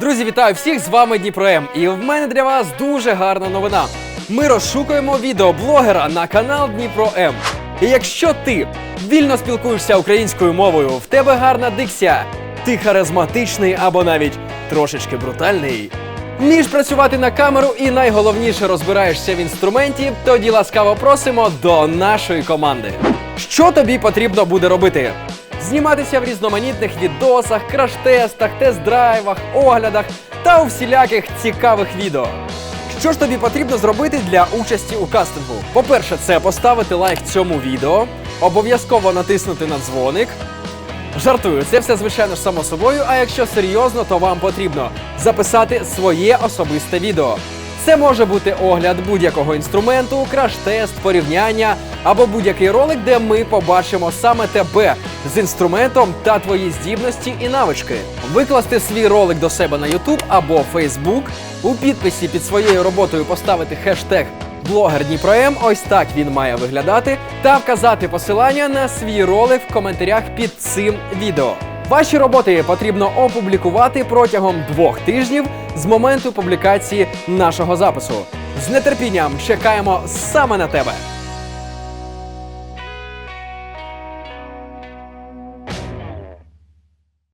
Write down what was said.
Друзі, вітаю всіх! З вами Дніпро М. І в мене для вас дуже гарна новина. Ми розшукуємо відеоблогера на канал Дніпро М. І якщо ти вільно спілкуєшся українською мовою, в тебе гарна дикція, ти харизматичний або навіть трошечки брутальний. Вмієш працювати на камеру і найголовніше розбираєшся в інструменті, тоді ласкаво просимо до нашої команди. Що тобі потрібно буде робити? Зніматися в різноманітних відосах, краш-тестах, тест-драйвах, оглядах та у всіляких цікавих відео. Що ж тобі потрібно зробити для участі у кастингу? По-перше, це поставити лайк цьому відео, обов'язково натиснути на дзвоник. Жартую, це все звичайно ж само собою. А якщо серйозно, то вам потрібно записати своє особисте відео. Це може бути огляд будь-якого інструменту, краш-тест, порівняння або будь-який ролик, де ми побачимо саме тебе з інструментом та твої здібності і навички. Викласти свій ролик до себе на YouTube або Facebook, у підписі під своєю роботою поставити хештег Блогер Дніпром, ось так він має виглядати, та вказати посилання на свій ролик в коментарях під цим відео. Ваші роботи потрібно опублікувати протягом двох тижнів з моменту публікації нашого запису. З нетерпінням чекаємо саме на тебе.